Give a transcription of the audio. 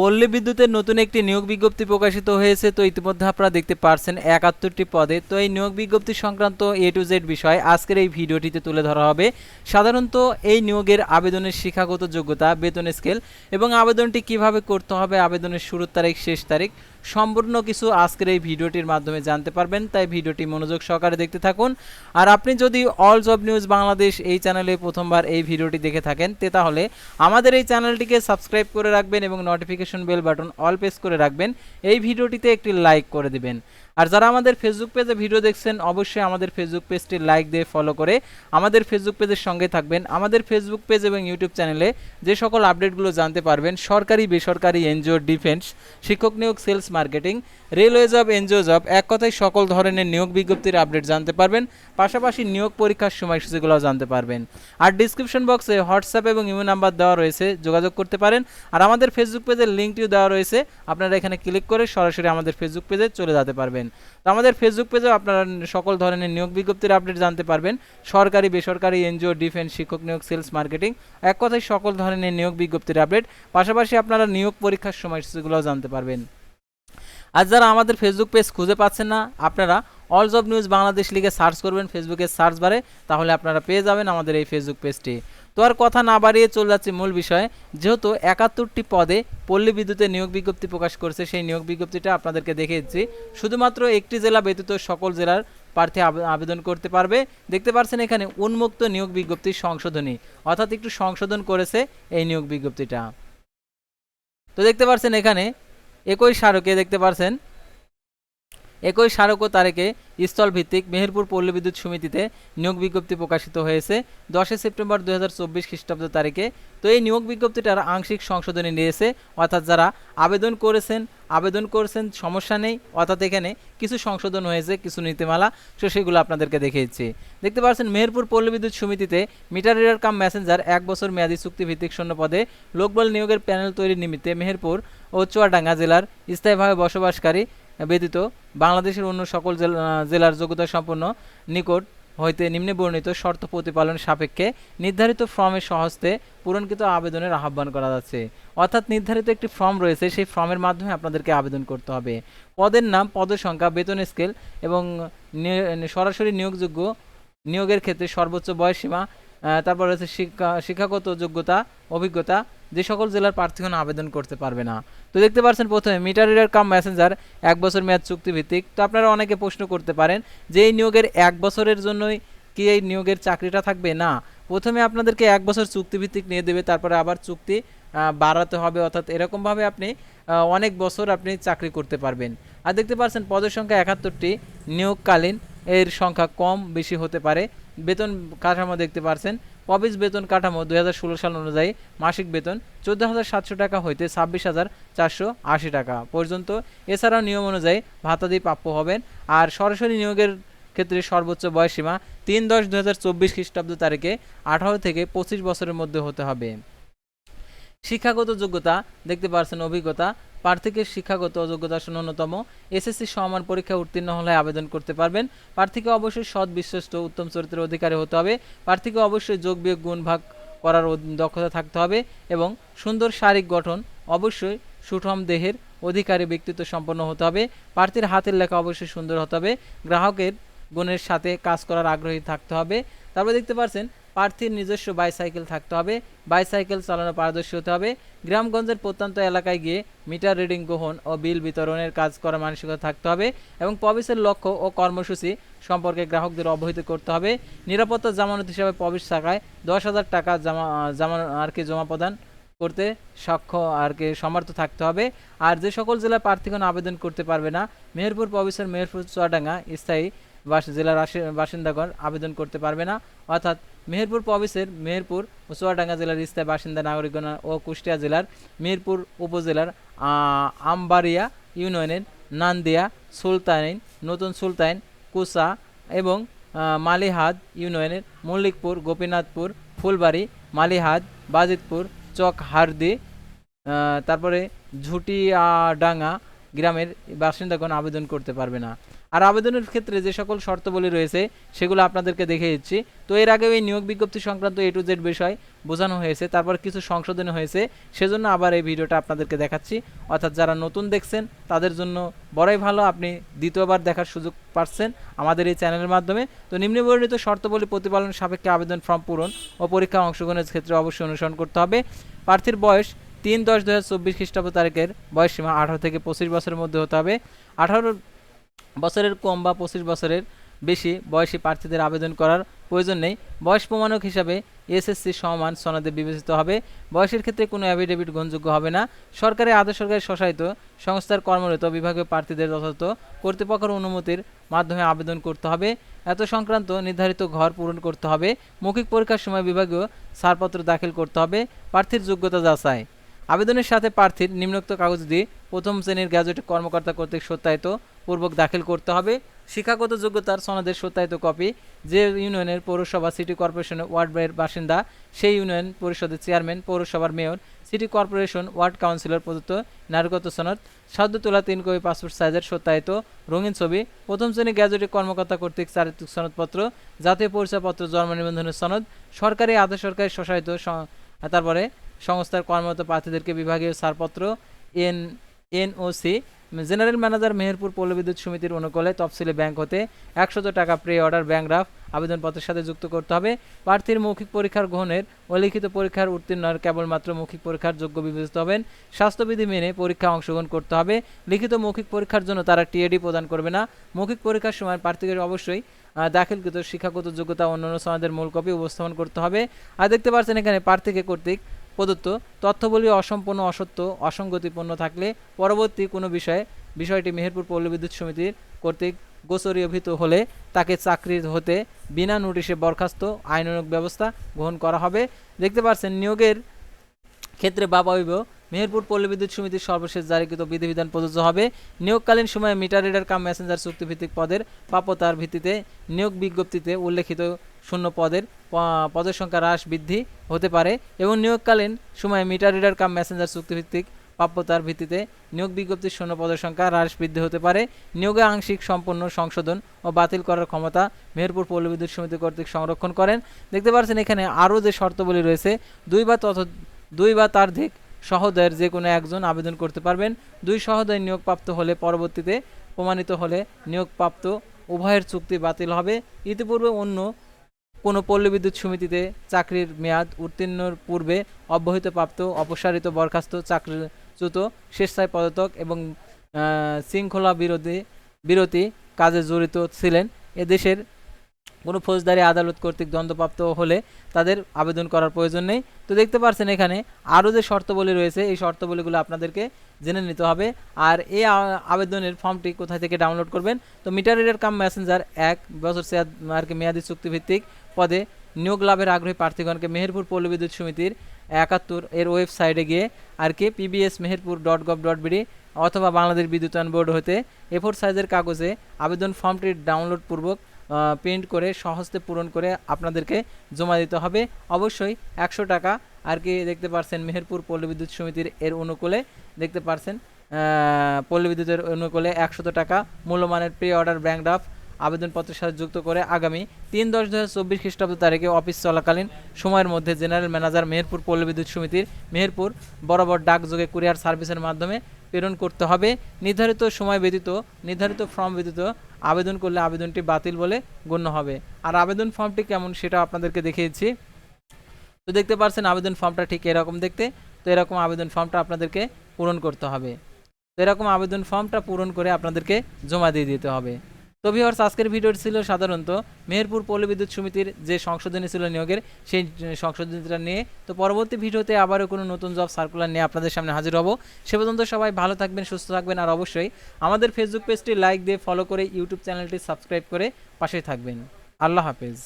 পল্লী বিদ্যুতের নতুন একটি নিয়োগ বিজ্ঞপ্তি প্রকাশিত হয়েছে, তো ইতিমধ্যে আপনারা দেখতে পারছেন একাত্তরটি পদে। তো এই নিয়োগ বিজ্ঞপ্তি সংক্রান্ত এ টু জেড বিষয় আজকের এই ভিডিওটিতে তুলে ধরা হবে। সাধারণত এই নিয়োগের আবেদনের শিক্ষাগত যোগ্যতা, বেতন স্কেল এবং আবেদনটি কীভাবে করতে হবে, আবেদনের শুরুর তারিখ, শেষ তারিখ সম্পূর্ণ কিছু আজকের এই ভিডিওটির মাধ্যমে জানতে পারবেন, তাই ভিডিওটি মনোযোগ সহকারে দেখতে থাকুন। আর আপনি যদি অল জব নিউজ বাংলাদেশ এই চ্যানেলে প্রথমবার এই ভিডিওটি দেখে থাকেন, তে তাহলে আমাদের এই চ্যানেলটিকে সাবস্ক্রাইব করে রাখবেন এবং notification bell button all press করে রাখবেন। এই ভিডিওটিতে একটি লাইক করে দিবেন। আর যারা আমাদের ফেসবুক পেজে ভিডিও দেখছেন, অবশ্যই আমাদের ফেসবুক পেজটি লাইক দিয়ে ফলো করে আমাদের ফেসবুক পেজের সঙ্গে থাকবেন। আমাদের ফেসবুক পেজ এবং ইউটিউব চ্যানেলে যে সকল আপডেটগুলো জানতে পারবেন, সরকারি, বেসরকারি এনজিও ডিফেন্স শিক্ষক নিয়োগ sales marketing railway job NGO job এক কথায় সকল ধরনের নিয়োগ বিজ্ঞপ্তির আপডেট জানতে পারবেন। পাশাপাশি নিয়োগ পরীক্ষার সময়সূচিগুলো জানতে পারবেন। আর ডিসক্রিপশন বক্সে হোয়াটসঅ্যাপ এবং ইমেল নাম্বার দেওয়া রয়েছে, যোগাযোগ করতে পারেন। আর আমাদের ফেসবুক পেজের লিঙ্কটিও দেওয়া রয়েছে, আপনারা এখানে ক্লিক করে সরাসরি আমাদের ফেসবুক পেজে চলে যেতে পারবেন। তো আমাদের ফেসবুক পেজেও আপনারা সকল ধরনের নিয়োগ বিজ্ঞপ্তির আপডেট জানতে পারবেন। সরকারি, বেসরকারি, এনজিও ডিফেন্স শিক্ষক নিয়োগ সেলস মার্কেটিং এক কথায় সকল ধরনের নিয়োগ বিজ্ঞপ্তির আপডেট পাশাপাশি আপনারা নিয়োগ পরীক্ষার সময়সূচিগুলোও জানতে পারবেন। আর যারা আমাদের ফেসবুক পেজ খুঁজে পাচ্ছেন না, আপনারা অল জব নিউজ বাংলাদেশ লিখে সার্চ করবেন ফেসবুকের সার্চ বারে তাহলে আপনারা পেয়ে যাবেন আমাদের এই ফেসবুক পেজটি তো আর কথা না বাড়িয়ে চলে যাচ্ছে মূল বিষয়ে। যেহেতু একাত্তরটি পদে পল্লী বিদ্যুতে নিয়োগ বিজ্ঞপ্তি প্রকাশ করেছে, সেই নিয়োগ বিজ্ঞপ্তিটা আপনাদেরকে দেখিয়েছি। শুধুমাত্র একটি জেলা ব্যতীত সকল জেলার প্রার্থী আবে- আবেদন করতে পারবে। দেখতে পাচ্ছেন এখানে উন্মুক্ত নিয়োগ বিজ্ঞপ্তির সংশোধনী। অর্থাৎ একটু সংশোধন করেছে এই নিয়োগ বিজ্ঞপ্তিটা। তো দেখতে পাচ্ছেন এখানে একই স্মারকে দেখতে পাচ্ছেন একই স্মারক ও তারিখে স্থল ভিত্তিক মেহেরপুর পল্লী বিদ্যুৎ সমিতিতে নিয়োগ বিজ্ঞপ্তি প্রকাশিত হয়েছে দশই সেপ্টেম্বর দু হাজার চব্বিশ খ্রিস্টাব্দ তারিখে। তো এই নিয়োগ বিজ্ঞপ্তিটার আংশিক সংশোধনী নিয়েছে, অর্থাৎ যারা আবেদন করেছেন আবেদন করেছেন, সমস্যা নেই, অর্থাৎ এখানে কিছু সংশোধন হয়েছে, কিছু নীতিমালা, তো সেগুলো আপনাদেরকে দেখিয়েছি। দেখতে পাচ্ছেন, মেহেরপুর পল্লী বিদ্যুৎ সমিতিতে মিটার রিডার কাম মেসেঞ্জার এক বছর মেয়াদী চুক্তিভিত্তিক শূন্য পদে লোকবল নিয়োগের প্যানেল তৈরির নিমিত্তে মেহেরপুর ও চুয়াডাঙ্গা জেলার স্থায়ীভাবে বসবাসকারী ব্যতীত বাংলাদেশের অন্য সকল জেলা- জেলার যোগ্যতা সম্পন্ন নিকট হইতে নিম্নে বর্ণিত শর্ত প্রতিপালন সাপেক্ষে নির্ধারিত ফর্মের সহস্তে পূরণকৃত আবেদনের আহ্বান করা যাচ্ছে। অর্থাৎ নির্ধারিত একটি ফর্ম রয়েছে, সেই ফর্মের মাধ্যমে আপনাদেরকে আবেদন করতে হবে। পদের নাম, পদের সংখ্যা, বেতন স্কেল এবং সরাসরি নিয়োগযোগ্য নিয়োগের ক্ষেত্রে সর্বোচ্চ বয়সসীমা তারপর রয়েছে শিক্ষা, শিক্ষাগত যোগ্যতা, অভিজ্ঞতা, যে সকল জেলার প্রার্থীগণ আবেদন করতে পারবে না। তো দেখতে পাচ্ছেন প্রথমে মিটার রিডার কাম মেসেঞ্জার, এক বছর মেয়াদ চুক্তিভিত্তিক। তো আপনারা অনেকে প্রশ্ন করতে পারেন যে এই নিয়োগের এক বছরের জন্যই কি এই নিয়োগের চাকরিটা থাকবে? না। প্রথমে আপনাদেরকে এক বছর চুক্তিভিত্তিক নিয়ে দেবে, তারপরে আবার চুক্তি বাড়াতে হবে, অর্থাৎ এরকমভাবে আপনি অনেক বছর আপনি চাকরি করতে পারবেন। আর দেখতে পাচ্ছেন পদের সংখ্যা একাত্তরটি। নিয়োগকালীন এর সংখ্যা কম বেশি হতে পারে। বেতন কাঠামো দেখতে পারছেন। অফিস বেতন কাঠামো দু হাজার ষোলো সাল অনুযায়ী মাসিক বেতন চোদ্দ হাজার সাতশো টাকা হইতে ছাব্বিশ হাজার চারশো আশি টাকা পর্যন্ত। এছাড়াও নিয়ম অনুযায়ী ভাতাদি প্রাপ্য হবেন। আর সরাসরি নিয়োগের ক্ষেত্রে সর্বোচ্চ বয়সীমা তিন দশ দু খ্রিস্টাব্দ তারিখে আঠারো থেকে পঁচিশ বছরের মধ্যে হতে হবে। শিক্ষাগত যোগ্যতা, দেখতে পাচ্ছেন অভিজ্ঞতা, প্রার্থীকে শিক্ষাগত যোগ্যতা ন্যূনতম, এসএসসি সমান পরীক্ষা উত্তীর্ণ হলে আবেদন করতে পারবেন, প্রার্থীকে অবশ্যই সৎ বিশ্বস্ত উত্তম চরিত্রের অধিকারী হতে হবে, প্রার্থীকে অবশ্যই যোগ বিয়োগ গুণ ভাগ করার দক্ষতা থাকতে হবে এবং সুন্দর শারীরিক গঠন, অবশ্যই সুঠম দেহের অধিকারী ব্যক্তিত্ব সম্পন্ন হতে হবে, প্রার্থীর হাতের লেখা অবশ্যই সুন্দর হতে হবে, গ্রাহকের গুণের সাথে কাজ করার আগ্রহী থাকতে হবে, তারপরে দেখতে পাচ্ছেন প্রার্থীর নিজস্ব বাইসাইকেল থাকতে হবে। বাইসাইকেল চালানো পারদর্শী হতে হবে। গ্রামগঞ্জের প্রত্যন্ত এলাকায় গিয়ে মিটার রিডিং গ্রহণ ও বিল বিতরণের কাজ করার মানসিকতা থাকতে হবে এবং প্রবেশের লক্ষ্য ও কর্মসূচি সম্পর্কে গ্রাহকদের অবহিত করতে হবে। নিরাপত্তা জামানত হিসাবে প্রবেশ শাখায় দশ হাজার টাকা জমা জমা আর কি জমা প্রদান করতে সক্ষ আর কি সমর্থ থাকতে হবে। আর যে সকল জেলার প্রার্থীগণ আবেদন করতে পারবে না, মেহেরপুর প্রবেশের মেহেরপুর চুয়াডাঙ্গা স্থায়ী জেলার বাসিন্দাগণ আবেদন করতে পারবে না। অর্থাৎ মেহেরপুর প্রবেশের মেহেরপুর ও জেলার স্থায়ী বাসিন্দা, নাগরিকগণ ও কুষ্টিয়া জেলার মেহেরপুর উপজেলার আমবাড়িয়া ইউনিয়নের নান্দিয়া সুলতানিন, নতুন সুলতান, কুসা এবং মালিহাদ ইউনিয়নের মল্লিকপুর, গোপীনাথপুর, ফুলবাড়ি, মালিহাদ, বাজিতপুর চক হারদি তারপরে ঝুটিয়াডাঙ্গা গ্রামের বাসিন্দাগণ আবেদন করতে পারবে না। আর আবেদনের ক্ষেত্রে যে সকল শর্তাবলী রয়েছে, সেগুলো আপনাদেরকে দেখে দিচ্ছি। তো এর আগে এই নিয়োগ বিজ্ঞপ্তি সংক্রান্ত এ টু জেড বিষয় বোঝানো হয়েছে, তারপর কিছু সংশোধন হয়েছে, সেজন্য আবার এই ভিডিওটা আপনাদেরকে দেখাচ্ছি। অর্থাৎ যারা নতুন দেখছেন, তাদের জন্য বড়ই ভালো, আপনি দ্বিতীয়বার দেখার সুযোগ পাচ্ছেন আমাদের এই চ্যানেলের মাধ্যমে। তো নিম্নবর্ণিত শর্তাবলী প্রতিপালন সাপেক্ষে আবেদন ফর্ম পূরণ ও পরীক্ষা অংশগ্রহণের ক্ষেত্রে অবশ্যই অনুসরণ করতে হবে। প্রার্থীর বয়স তিন দশ দু হাজার চব্বিশ খ্রিস্টাব্দ তারিখের বয়স সীমা আঠারো থেকে পঁচিশ বছরের মধ্যে হতে হবে। আঠারো বছরের কম বা পঁচিশ বছরের বেশি বয়সী প্রার্থীদের আবেদন করার প্রয়োজন নেই। বয়স প্রমাণক হিসাবে এসএসসি সমান সনদে বিবেচিত হবে। বয়সের ক্ষেত্রে কোনো অ্যাফিডেভিট গ্রহণযোগ্য হবে না। সরকারি আধা সরকারি স্বশাসিত সংস্থার কর্মরত বিভাগীয় প্রার্থীদের যথাযথ কর্তৃপক্ষের অনুমতির মাধ্যমে আবেদন করতে হবে। এত সংক্রান্ত নির্ধারিত ঘর পূরণ করতে হবে। মৌখিক পরীক্ষার সময় বিভাগীয় ছাড়পত্র দাখিল করতে হবে। প্রার্থীর যোগ্যতা যাচাই। আবেদনের সাথে প্রার্থীর নিম্নোক্ত কাগজ দিয়ে প্রথম শ্রেণির গ্যাজেট কর্মকর্তা কর্তৃক সত্যায়িত পূর্বক দাখিল করতে হবে। শিক্ষাগত যোগ্যতার সনদের সত্যায়িত কপি যে ইউনিয়নের পৌরসভা, সিটি কর্পোরেশনের ওয়ার্ডের বাসিন্দা, সেই ইউনিয়ন পরিষদের চেয়ারম্যান, পৌরসভার mayor, city corporation ward councillor প্রদত্ত নাগরিকত্ব সনদ সদ্য তোলা তিন কপি পাসপোর্ট সাইজের সত্যায়িত রঙিন ছবি, প্রথম শ্রেণি গ্যাজেটের কর্মকর্তা কর্তৃক চারিত্রিক সনদপত্র, জাতীয় পরিচয়পত্র জন্ম নিবন্ধনের সনদ, সরকারি, আধা সরকারি, স্বশাসিত তারপরে সংস্থার কর্মরত প্রার্থীদেরকে বিভাগীয় ছাড়পত্র, N, NOC, general manager Meherpur পল্লবিদ্যুৎ সমিতির অনুকূলে তফসিলি ব্যাংক হতে একশত টাকা প্রি অর্ডার ব্যাংক ড্রাফ আবেদনপত্রের সাথে যুক্ত করতে হবে। প্রার্থীর মৌখিক পরীক্ষার গ্রহণের ও লিখিত পরীক্ষার উত্তীর্ণ কেবলমাত্র মৌখিক পরীক্ষার যোগ্য বিবেচিত হবেন। স্বাস্থ্যবিধি মেনে পরীক্ষা অংশগ্রহণ করতে হবে। লিখিত মৌখিক পরীক্ষার জন্য তারা টিএডি প্রদান করবে না। মৌখিক পরীক্ষার সময় প্রার্থীদের অবশ্যই দাখিলকৃত শিক্ষাগত যোগ্যতা অন্যান্য সনদের মূল কপি উপস্থাপন করতে হবে। আর দেখতে পাচ্ছেন এখানে প্রার্থীকে কর্তৃক প্রদত্ত তথ্যবলী অসম্পূর্ণ, অসত্য, অসঙ্গতিপূর্ণ থাকলে পরবর্তী কোনো বিষয়ে বিষয়টি মেহেরপুর পল্লী বিদ্যুৎ সমিতির কর্তৃক গোচরীয়ভূত হলে তাকে চাকরির হতে বিনা নোটিশে বরখাস্ত আইনানুগ ব্যবস্থা গ্রহণ করা হবে। দেখতে পাচ্ছেন, নিয়োগের ক্ষেত্রে বা মেহেরপুর পল্লী বিদ্যুৎ সমিতির সর্বশেষ জারিকৃত বিধিবিধান প্রযোজ্য হবে। নিয়োগকালীন সময়ে মিটার রিডার কাম মেসেঞ্জার চুক্তিভিত্তিক পদের প্রাপ্যতার ভিত্তিতে নিয়োগ বিজ্ঞপ্তিতে উল্লেখিত শূন্য পদের পদের সংখ্যা হ্রাস বৃদ্ধি হতে পারে এবং নিয়োগকালীন সময়ে মিটার রিডার কাম মেসেঞ্জার চুক্তিভিত্তিক প্রাপ্যতার ভিত্তিতে নিয়োগ বিজ্ঞপ্তির শূন্য পদের সংখ্যা হ্রাস বৃদ্ধি হতে পারে। নিয়োগে আংশিক সম্পূর্ণ সংশোধন ও বাতিল করার ক্ষমতা মেহেরপুর পৌর বিদ্যুৎ সমিতি কর্তৃক সংরক্ষণ করেন। দেখতে পাচ্ছেন এখানে আরও যে শর্তাবলী রয়েছে, দুই বা তত দুই বা তার সহোদয়ের যে কোনো একজন আবেদন করতে পারবেন। দুই সহোদয় নিয়োগপ্রাপ্ত হলে পরবর্তীতে প্রমাণিত হলে নিয়োগপ্রাপ্ত উভয়ের চুক্তি বাতিল হবে। ইতিপূর্বে অন্য কোনো পল্লী বিদ্যুৎ সমিতিতে চাকরির মেয়াদ উত্তীর্ণর পূর্বে অব্যাহত প্রাপ্ত অপসারিত বরখাস্ত চাকরিচ্যুত স্বেচ্ছায় পদত্যাগ এবং শৃঙ্খলা বিরোধী বিরতি কাজে জড়িত ছিলেন। এ দেশের কোনো ফৌজদারি আদালত কর্তৃক দণ্ডপ্রাপ্ত হলে তাদের আবেদন করার প্রয়োজন নেই। তো দেখতে পাচ্ছেন এখানে আরও যে শর্তাবলী রয়েছে, এই শর্তাবলীগুলো আপনাদেরকে জেনে নিতে হবে। আর এই আবেদনের ফর্মটি কোথায় থেকে ডাউনলোড করবেন? তো মিটার রিডার কাম মেসেঞ্জার এক, বছর আর কি মেয়াদি চুক্তিভিত্তিক পদে নিয়োগ লাভের আগ্রহী প্রার্থীগণকে মেহেরপুর পল্লী বিদ্যুৎ সমিতির একাত্তর এর ওয়েবসাইটে গিয়ে আর কি PBS Meherpur dot gov dot BD অথবা বাংলাদেশ বিদ্যুতায়ন বোর্ড হতে এফোর সাইজের কাগজে আবেদন ফর্মটি ডাউনলোড পূর্বক প্রিন্ট করে সহজতে পূরণ করে আপনাদেরকে জমা দিতে হবে। অবশ্যই একশো টাকা। আর কি দেখতে পারছেন, মেহেরপুর পল্লী বিদ্যুৎ সমিতির এর অনুকূলে দেখতে পারছেন পল্লী বিদ্যুতের অনুকূলে একশত টাকা মূল্যমানের প্রি অর্ডার ব্যাংক ড্রাফট আবেদনপত্রের সাথে যুক্ত করে আগামী তিন দশ দু হাজার চব্বিশ খ্রিস্টাব্দ তারিখে অফিস চলাকালীন সময়ের মধ্যে জেনারেল ম্যানেজার মেহেরপুর পল্লী বিদ্যুৎ সমিতির মেহেরপুর বরাবর ডাকযোগে কুরিয়ার সার্ভিসের মাধ্যমে প্রেরণ করতে হবে। নির্ধারিত সময় ব্যতীত, নির্ধারিত ফর্ম ব্যতীত আবেদন করলে আবেদনটি বাতিল বলে গণ্য হবে। আর আবেদন ফর্মটি কেমন সেটা আপনাদেরকে দেখিয়েছি। তো দেখতে পাচ্ছেন আবেদন ফর্মটা ঠিক এরকম দেখতে। তো এরকম আবেদন ফর্মটা আপনাদেরকে পূরণ করতে হবে। তো এরকম আবেদন ফর্মটা পূরণ করে আপনাদেরকে জমা দিয়ে দিতে হবে। তো ভিওর্স আজকের ভিডিওটি ছিল সাধারণত মেহেরপুর পল্লী বিদ্যুৎ সমিতির যে সংশোধনী ছিল নিয়োগের, সেই সংশোধনীটা নিয়ে। তো পরবর্তী ভিডিওতে আবারও কোনো নতুন জব সার্কুলার নিয়ে আপনাদের সামনে হাজির হব। সে পর্যন্ত সবাই ভালো থাকবেন, সুস্থ থাকবেন আর অবশ্যই আমাদের ফেসবুক পেজটি লাইক দিয়ে ফলো করে ইউটিউব চ্যানেলটি সাবস্ক্রাইব করে পাশে থাকবেন। আল্লাহ হাফেজ।